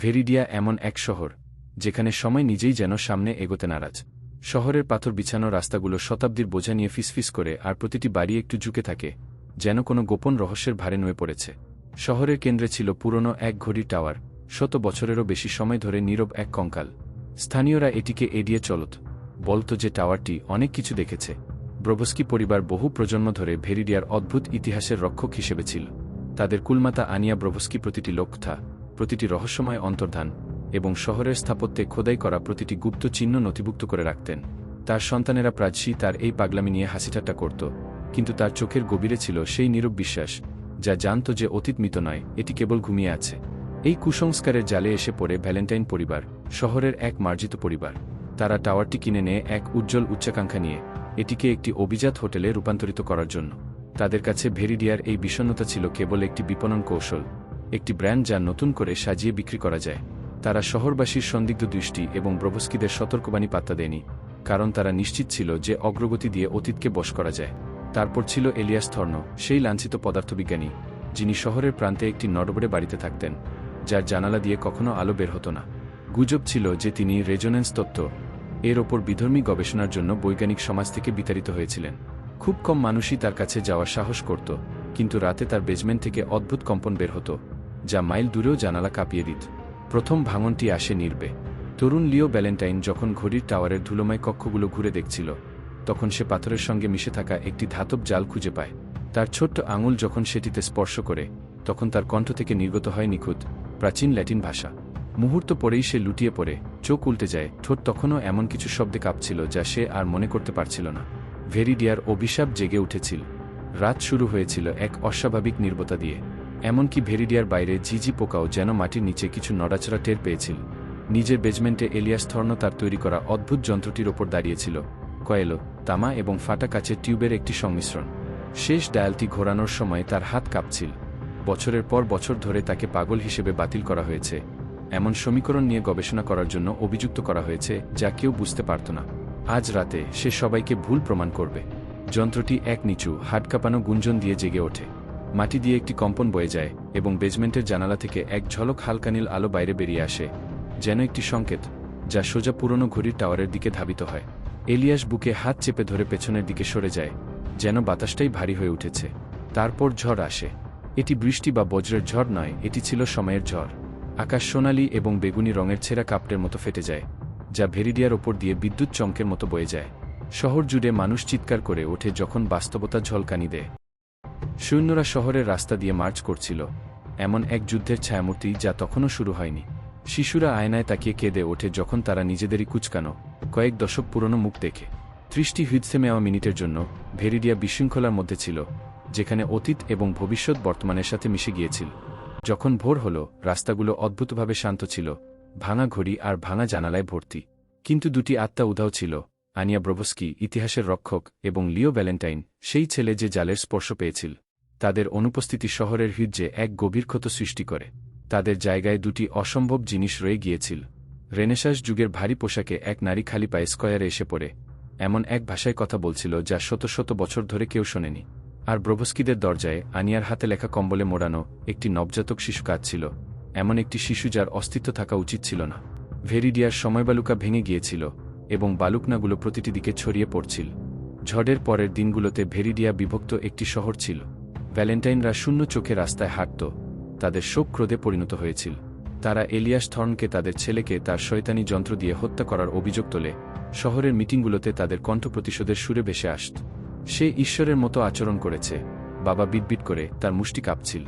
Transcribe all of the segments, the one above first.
ভেরিডিয়া এমন এক শহর, যেখানে সময় নিজেই যেন সামনে এগোতে নারাজ। শহরের পাথর বিছানো রাস্তাগুলো শতাব্দীর বোঝা নিয়ে ফিসফিস করে আর প্রতিটি বাড়ি একটু ঝুঁকে থাকে, যেন কোনো গোপন রহস্যের ভারে নুয়ে পড়েছে। শহরের কেন্দ্রে ছিল পুরনো এক ঘড়ি টাওয়ার, শত বছরেরও বেশি সময় ধরে নীরব এক কঙ্কাল। স্থানীয়রা এটিকে এড়িয়ে চলত। বলত যে টাওয়ারটি অনেক কিছু দেখেছে। ব্রবস্কি পরিবার বহু প্রজন্ম ধরে ভেরিডিয়ার অদ্ভুত ইতিহাসের রক্ষক হিসেবে ছিল। তাদের কুলমাতা আনিয়া ব্রবস্কি প্রতিটি লক্ষ্যা প্রতিটি রহস্যময় অন্তর্ধান এবং শহরের স্থাপত্যে খোদাই করা প্রতিটি গুপ্ত চিহ্ন নথিভুক্ত করে রাখতেন। তার সন্তানেরা প্রাচী তার এই পাগলামি নিয়ে হাসিঠাট্টা করত, কিন্তু তার চোখের গভীরে ছিল সেই নীরব বিশ্বাস, যা জানত যে অতীত মৃত নয়, এটি কেবল ঘুমিয়ে আছে। এই কুসংস্কারের জালে এসে পড়ে ভ্যালেন্টাইন পরিবার, শহরের এক মার্জিত পরিবার। তারা টাওয়ারটি কিনে নেয় এক উজ্জ্বল উচ্চাকাঙ্ক্ষা নিয়ে, এটিকে একটি অভিজাত হোটেলে রূপান্তরিত করার জন্য। তাদের কাছে ভেরিডিয়ার এই বিষণ্নতা ছিল কেবল একটি বিপণন কৌশল। একটি ব্র্যান্ড যা নতুন করে সাজিয়ে বিক্রি করা যায়। তারা শহরবাসীর সন্দিগ্ধ দৃষ্টি এবং ব্রবস্কিদের সতর্কবাণী পাত্তা দেয়নি, কারণ তারা নিশ্চিত ছিল যে অগ্রগতি দিয়ে অতীতকে বশ করা যায়। তারপর ছিল এলিয়াস থর্ন, সেই লাঞ্ছিত পদার্থবিজ্ঞানী, যিনি শহরের প্রান্তে একটি নডবড়ে বাড়িতে থাকতেন, যার জানালা দিয়ে কখনো আলো বের হতো না। গুজব ছিল যে তিনি রেজোনেন্স তত্ত্ব, এর ওপর বিধর্মী গবেষণার জন্য বৈজ্ঞানিক সমাজ থেকে বিতাড়িত হয়েছিলেন। খুব কম মানুষই তার কাছে যাওয়ার সাহস করত, কিন্তু রাতে তার বেজমেন্ট থেকে অদ্ভুত কম্পন বের হতো। যা মাইল দূরেও জানালা কাঁপিয়ে দিত। প্রথম ভাঙনটি আসে নির্বে। তরুণ লিও ব্যালেন্টাইন যখন ঘড়ির টাওয়ারের ধুলোময় কক্ষগুলো ঘুরে দেখছিল, তখন সে পাথরের সঙ্গে মিশে থাকা একটি ধাতব জাল খুঁজে পায়। তার ছোট্ট আঙুল যখন সেটিতে স্পর্শ করে, তখন তার কণ্ঠ থেকে নির্গত হয় নিখুঁত, প্রাচীন ল্যাটিন ভাষা। মুহূর্ত পরেই সে লুটিয়ে পড়ে, চোখ উল্টে যায়, ঠোঁট তখনও এমন কিছু শব্দে কাঁপছিল যা সে আর মনে করতে পারছিল না। ভেরিডিয়ার অভিশাপ জেগে উঠেছিল। রাত শুরু হয়েছিল এক অস্বাভাবিক নির্বতা দিয়ে। এমনকি ভেরিডিয়ার বাইরে ঝিঝি পোকাও যেন মাটির নিচে কিছু নড়াচড়া টের পেয়েছিল। নিজের বেজমেন্টে এলিয়াস থর্ন তার তৈরি করা অদ্ভুত যন্ত্রটির ওপর দাঁড়িয়েছিল, কয়েলো, তামা এবং ফাটা কাচের টিউবের একটি সংমিশ্রণ। শেষ ডায়ালটি ঘোরানোর সময় তার হাত কাঁপছিল। বছরের পর বছর ধরে তাকে পাগল হিসেবে বাতিল করা হয়েছে। এমন সমীকরণ নিয়ে গবেষণা করার জন্য অভিযুক্ত করা হয়েছে যা কেউ বুঝতে পারত না। আজ রাতে সে সবাইকে ভুল প্রমাণ করবে। যন্ত্রটি এক নিচু হাট কাঁপানো গুঞ্জন দিয়ে জেগে ওঠে। মাটি দিয়ে একটি কম্পন বয়ে যায় এবং বেজমেন্টের জানালা থেকে এক ঝলক হালকা নীল আলো বাইরে বেরিয়ে আসে, যেন একটি সংকেত, যা সোজা পুরনো ঘড়ির টাওয়ারের দিকে ধাবিত হয়। এলিয়াস বুকে হাত চেপে ধরে পেছনের দিকে সরে যায়, যেন বাতাসটাই ভারী হয়ে উঠেছে। তারপর ঝড় আসে। এটি বৃষ্টি বা বজ্রের ঝড় নয়, এটি ছিল সময়ের ঝড়। আকাশ সোনালি এবং বেগুনি রঙের ছেঁড়া কাপড়ের মতো ফেটে যায়, যা ভেরিডিয়ার ওপর দিয়ে বিদ্যুৎ চমকের মতো বয়ে যায়। শহর জুড়ে মানুষ চিৎকার করে ওঠে যখন বাস্তবতা ঝলকানি দেয়। সৈন্যরা শহরের রাস্তা দিয়ে মার্চ করছিল, এমন এক যুদ্ধের ছায়ামূর্তি যা তখনও শুরু হয়নি। শিশুরা আয়নায় তাকিয়ে কেঁদে ওঠে যখন তারা নিজেদেরই কুচকানো, কয়েক দশক পুরনো মুখ দেখে। ত্রিশটি হৃদসেমেওয়া মিনিটের জন্য ভেরিডিয়া বিশৃঙ্খলার মধ্যে ছিল, যেখানে অতীত এবং ভবিষ্যৎ বর্তমানের সাথে মিশে গিয়েছিল। যখন ভোর হল, রাস্তাগুলো অদ্ভুতভাবে শান্ত ছিল, ভাঙা ঘড়ি আর ভাঙা জানালায় ভর্তি। কিন্তু দুটি আত্মা উধাও ছিল, আনিয়া ব্রবস্কি ইতিহাসের রক্ষক, এবং লিও ভ্যালেন্টাইন, সেই ছেলে যে জালের স্পর্শ পেয়েছিল। তাদের অনুপস্থিতি শহরের হৃদ্যে এক গভীর ক্ষত সৃষ্টি করে। তাদের জায়গায় দুটি অসম্ভব জিনিস রয়ে গিয়েছিল। রেনেসাস যুগের ভারী পোশাকে এক নারী খালি পায়ে স্কয়ারে এসে পড়ে। এমন এক ভাষায় কথা বলছিল যা শত শত বছর ধরে কেউ শোনেনি। আর ব্রবস্কিদের দরজায় আনিয়ার হাতে লেখা কম্বলে মোড়ানো একটি নবজাতক শিশু কাঁদছিল এমন একটি শিশু যার অস্তিত্ব থাকা উচিত ছিল না। ভেরিডিয়ার সময়বালুকা ভেঙে গিয়েছিল এবং বালুকনাগুলো প্রতিটি দিকে ছড়িয়ে পড়ছিল। ঝড়ের পরের দিনগুলোতে ভেরিডিয়া বিভক্ত একটি শহর ছিল। ভ্যালেন্টাইনরা শূন্য চোখে রাস্তায় হাঁটত, তাদের শোক ক্রোধে পরিণত হয়েছিল। তারা এলিয়াস থর্নকে তাদের ছেলেকে তার শয়তানি যন্ত্র দিয়ে হত্যা করার অভিযোগ তোলে, শহরের মিটিংগুলোতে তাদের কণ্ঠ প্রতিশোধের সুরে ভেসে আসত। সে ঈশ্বরের মতো আচরণ করেছে, বাবা বিটবিট করে তার মুষ্টি কাঁপছিল।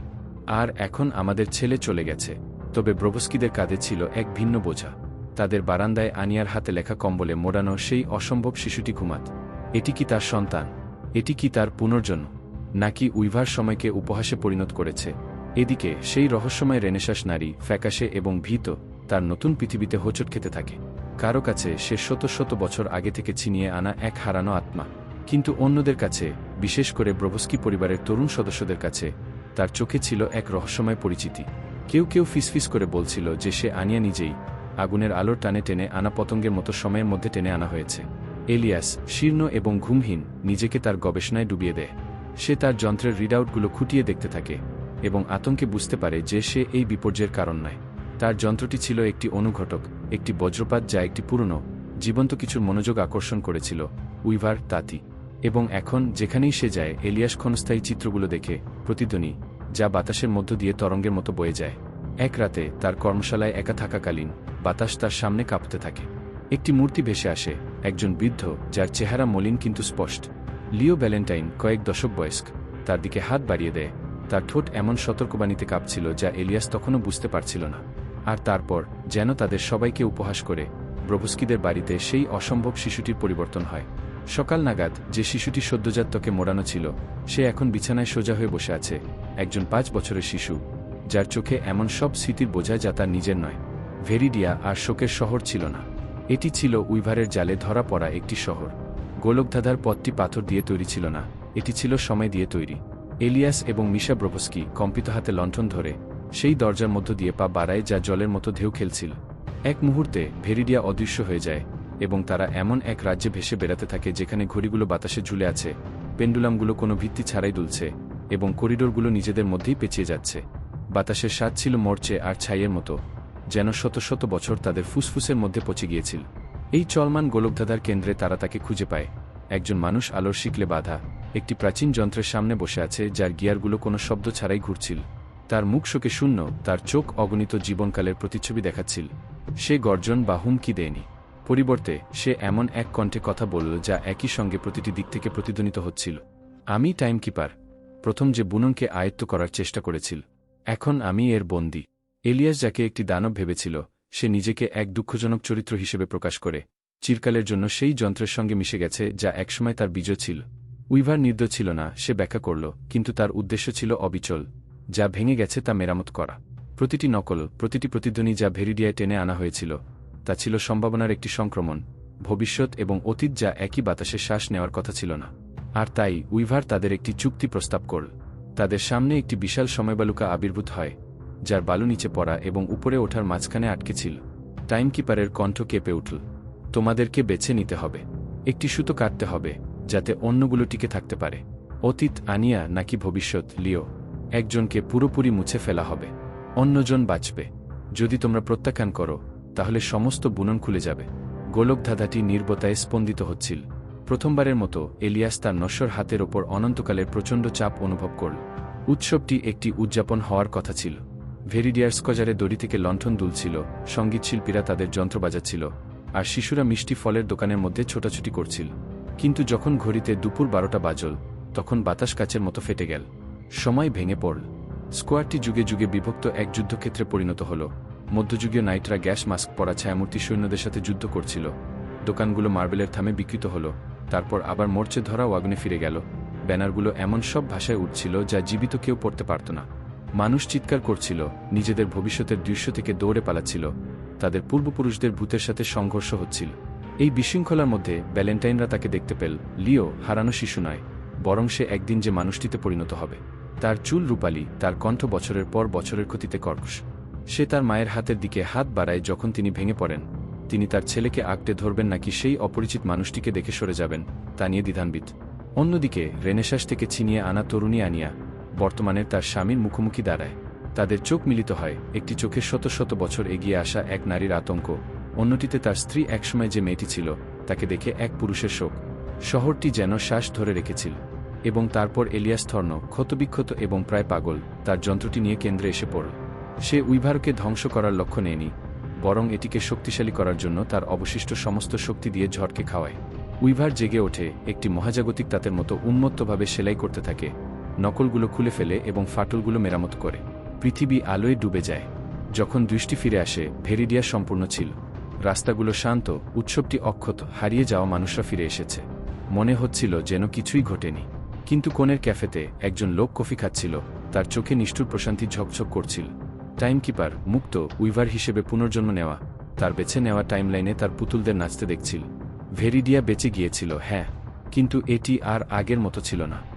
আর এখন আমাদের ছেলে চলে গেছে, তবে ব্রবস্কিদের কাঁধে ছিল এক ভিন্ন বোঝা। তাদের বারান্দায় আনিয়ার হাতে লেখা কম্বলে মোড়ানো সেই অসম্ভব শিশুটি ঘুমাত। এটি কি তার সন্তান? এটি কি তার পুনর্জন্ম? নাকি উইভার সময়কে উপহাসে পরিণত করেছে। এদিকে, সেই রহস্যময় রেনেশাস নারী, ফ্যাকাশে এবং ভীত, তার নতুন পৃথিবীতে হোঁচট খেতে থাকে। কারও কাছে সে শত শত বছর আগে থেকে ছিনিয়ে আনা এক হারানো আত্মা। কিন্তু অন্যদের কাছে, বিশেষ করে ব্রভস্কি পরিবারের তরুণ সদস্যদের কাছে, তার চোখে ছিল এক রহস্যময় পরিচিতি। কেউ কেউ ফিসফিস করে বলছিল যে সে আনিয়া নিজেই আগুনের আলোর টানে টেনে আনা পতঙ্গের মতো সময়ের মধ্যে টেনে আনা হয়েছে। এলিয়াস, শীর্ণ এবং ঘুমহীন, নিজেকে তার গবেষণায় ডুবিয়ে দেয়। সে তার যন্ত্রের রিডআউটগুলো খুঁটিয়ে দেখতে থাকে এবং আতঙ্কে বুঝতে পারে যে সে এই বিপর্যয়ের কারণ নয়। তার যন্ত্রটি ছিল একটি অনুঘটক, একটি বজ্রপাত যা একটি পুরনো, জীবন্ত কিছুর মনোযোগ আকর্ষণ করেছিল, উইভার তাতি। এবং এখন যেখানেই সে যায়, এলিয়াস ক্ষণস্থায়ী চিত্রগুলো দেখে, প্রতিধ্বনি, যা বাতাসের মধ্য দিয়ে তরঙ্গের মতো বয়ে যায়। এক রাতে তার কর্মশালায় একা থাকাকালীন বাতাস তার সামনে কাঁপতে থাকে। একটি মূর্তি ভেসে আসে, একজন বৃদ্ধ, যার চেহারা মলিন কিন্তু স্পষ্ট। লিও ব্যালেন্টাইন কয়েক দশক বয়স্ক। তার দিকে হাত বাড়িয়ে দেয়। তার ঠোঁট এমন সতর্কবাণীতে কাঁপছিল যা এলিয়াস তখনও বুঝতে পারছিল না। আর তারপর, যেন তাদের সবাইকে উপহাস করে, ব্রভস্কিদের বাড়িতে সেই অসম্ভব শিশুটির পরিবর্তন হয়। সকাল নাগাদ যে শিশুটি সদ্যজাত ত্বকে মোড়ানো ছিল, সে এখন বিছানায় সোজা হয়ে বসে আছে, একজন পাঁচ বছরের শিশু, যার চোখে এমন সব স্মৃতির বোঝা যা তার নিজের নয়। ভেরিডিয়া আর শোকের শহর ছিল না। এটি ছিল উইভারের জালে ধরা পড়া একটি শহর। গোলকধাঁধার পথটি পাথর দিয়ে তৈরি ছিল না, এটি ছিল সময় দিয়ে তৈরি। এলিয়াস এবং মিশা ব্রভস্কি কম্পিত হাতে লণ্ঠন ধরে সেই দরজার মধ্য দিয়ে পা বাড়ায় যা জলের মতো ঢেউ খেলছিল। এক মুহূর্তে ভেরিডিয়া অদৃশ্য হয়ে যায় এবং তারা এমন এক রাজ্যে ভেসে বেড়াতে থাকে যেখানে ঘড়িগুলো বাতাসে ঝুলে আছে, পেন্ডুলামগুলো কোনো ভিত্তি ছাড়াই দুলছে এবং করিডোরগুলো নিজেদের মধ্যেই পেঁচিয়ে যাচ্ছে। বাতাসের স্বাদ ছিল মরচে আর ছাইয়ের মতো, যেন শত শত বছর তাদের ফুসফুসের মধ্যে পচে গিয়েছিল। এই চলমান গোলকধাঁধার কেন্দ্রে তারা তাকে খুঁজে পায়। একজন মানুষ আলোর শিকলে বাধা। একটি প্রাচীন যন্ত্রের সামনে বসে আছে, যার গিয়ারগুলো কোনো শব্দ ছাড়াই ঘুরছিল। তার মুখ শোকে শূন্য, তার চোখ অগণিত জীবনকালের প্রতিচ্ছবি দেখাচ্ছিল। সে গর্জন বা হুমকি দেয়নি। পরিবর্তে, সে এমন এক কণ্ঠে কথা বলল যা একই সঙ্গে প্রতিটি দিক থেকে প্রতিধ্বনিত হচ্ছিল। আমি টাইমকিপার। প্রথম যে বুননকে আয়ত্ত করার চেষ্টা করেছিল। এখন আমি এর বন্দী। এলিয়াস যাকে একটি দানব ভেবেছিল সে নিজেকে এক দুঃখজনক চরিত্র হিসেবে প্রকাশ করে। চিরকালের জন্য সেই যন্ত্রের সঙ্গে মিশে গেছে, যা একসময় তার বীজ ছিল। উইভার নির্দ ছিল না, সে ব্যাখ্যা করল, কিন্তু তার উদ্দেশ্য ছিল অবিচল। যা ভেঙে গেছে তা মেরামত করা। প্রতিটি নকল, প্রতিটি প্রতিধ্বনি যা ভেরিডিয়ায় টেনে আনা হয়েছিল, তা ছিল সম্ভাবনার একটি সংক্রমণ, ভবিষ্যৎ এবং অতীত যা একই বাতাসে শ্বাস নেওয়ার কথা ছিল না। আর তাই উইভার তাদের একটি চুক্তি প্রস্তাব করল। তাদের সামনে একটি বিশাল সময়বালুকা আবির্ভূত হয়। যার বালু নিচে পড়া এবং উপরে ওঠার মাঝখানে আটকে ছিল। টাইমকিপারের কণ্ঠ কেঁপে উঠল। তোমাদেরকে বেছে নিতে হবে। একটি সুতো কাটতে হবে, যাতে অন্যগুলো টিকে থাকতে পারে। অতীত, আনিয়া, নাকি ভবিষ্যৎ, লিও, একজনকে পুরোপুরি মুছে ফেলা হবে। অন্যজন বাঁচবে। যদি তোমরা প্রত্যাখ্যান করো, তাহলে সমস্ত বুনন খুলে যাবে। গোলকধাঁধাটি নির্বতায় স্পন্দিত হচ্ছিল। প্রথমবারের মতো এলিয়াস তার নশ্বর হাতের ওপর অনন্তকালের প্রচণ্ড চাপ অনুভব করল। উৎসবটি একটি উদযাপন হওয়ার কথা ছিল। ভেরিডিয়ার স্কজারে দড়ি থেকে লণ্ঠন দুলছিল সঙ্গীতশিল্পীরা তাদের যন্ত্র বাজাচ্ছিল, আর শিশুরা মিষ্টি ফলের দোকানের মধ্যে ছোটাছুটি করছিল। কিন্তু যখন ঘড়িতে দুপুর বারোটা বাজল, তখন বাতাস কাচের মতো ফেটে গেল। সময় ভেঙে পড়ল। স্কোয়ারটি যুগে যুগে বিভক্ত এক যুদ্ধক্ষেত্রে পরিণত হল। মধ্যযুগীয় নাইটরা গ্যাস মাস্ক পরা ছায়ামূর্তি সৈন্যদের সাথে যুদ্ধ করছিল। দোকানগুলো মার্বেলের থামে বিকৃত হল। তারপর আবার মোর্চে ধরা ওয়াগনে ফিরে গেল। ব্যানারগুলো এমন সব ভাষায় উঠছিল যা জীবিত কেউ পড়তে পারত না। মানুষ চিৎকার করছিল, নিজেদের ভবিষ্যতের দৃশ্য থেকে দৌড়ে পালাচ্ছিল, তাদের পূর্বপুরুষদের ভূতের সাথে সংঘর্ষ হচ্ছিল। এই বিশৃঙ্খলার মধ্যে ব্যালেন্টাইনরা তাকে দেখতে পেল। লিও হারানো শিশু নয়, বরং সে একদিন যে মানুষটিতে পরিণত হবে। তার চুল রূপালী, তার কণ্ঠ বছরের পর বছরের ক্ষতিতে কর্কশ। সে তার মায়ের হাতের দিকে হাত বাড়ায় যখন তিনি ভেঙে পড়েন। তিনি তার ছেলেকে আঁকড়ে ধরবেন নাকি সেই অপরিচিত মানুষটিকে দেখে সরে যাবেন, তা নিয়ে দ্বিধান্বিত। অন্যদিকে রেনেশাস থেকে ছিনিয়ে আনা তরুণী আনিয়া বর্তমানে তার স্বামীর মুখোমুখি দাঁড়ায়। তাদের চোখ মিলিত হয়। একটি চোখে শত শত বছর এগিয়ে আসা এক নারীর আতঙ্ক। অন্যটিতে তার স্ত্রী একসময় যে মেয়েটি ছিল, তাকে দেখে এক পুরুষের শোক। শহরটি যেন শ্বাস ধরে রেখেছিল। এবং তারপর এলিয়াস থর্ন, ক্ষতবিক্ষত এবং প্রায় পাগল, তার যন্ত্রটি নিয়ে কেন্দ্রে এসে পড়ল। সে উইভারকে ধ্বংস করার লক্ষ্য নেয়নি, বরং এটিকে শক্তিশালী করার জন্য তার অবশিষ্ট সমস্ত শক্তি দিয়ে ঝড়কে খাওয়ায়। উইভার জেগে ওঠে, একটি মহাজাগতিক তাঁতের মতো উন্মত্তভাবে সেলাই করতে থাকে। নকলগুলো খুলে ফেলে এবং ফাটলগুলো মেরামত করে। পৃথিবী আলোয় ডুবে যায়। যখন দৃষ্টি ফিরে আসে, ভেরিডিয়া সম্পূর্ণ ছিল। রাস্তাগুলো শান্ত, উৎসবটি অক্ষত, হারিয়ে যাওয়া মানুষরা ফিরে এসেছে। মনে হচ্ছিল যেন কিছুই ঘটেনি। কিন্তু কোণের ক্যাফেতে একজন লোক কফি খাচ্ছিল, তার চোখে নিষ্ঠুর প্রশান্তি ঝকঝক করছিল। টাইমকিপার, মুক্ত, উইভার হিসেবে পুনর্জন্ম নেওয়া। তার বেছে নেওয়া টাইমলাইনে তার পুতুলদের নাচতে দেখছিল। ভেরিডিয়া বেঁচে গিয়েছিল হ্যাঁ। কিন্তু এটি আর আগের মতো ছিল না।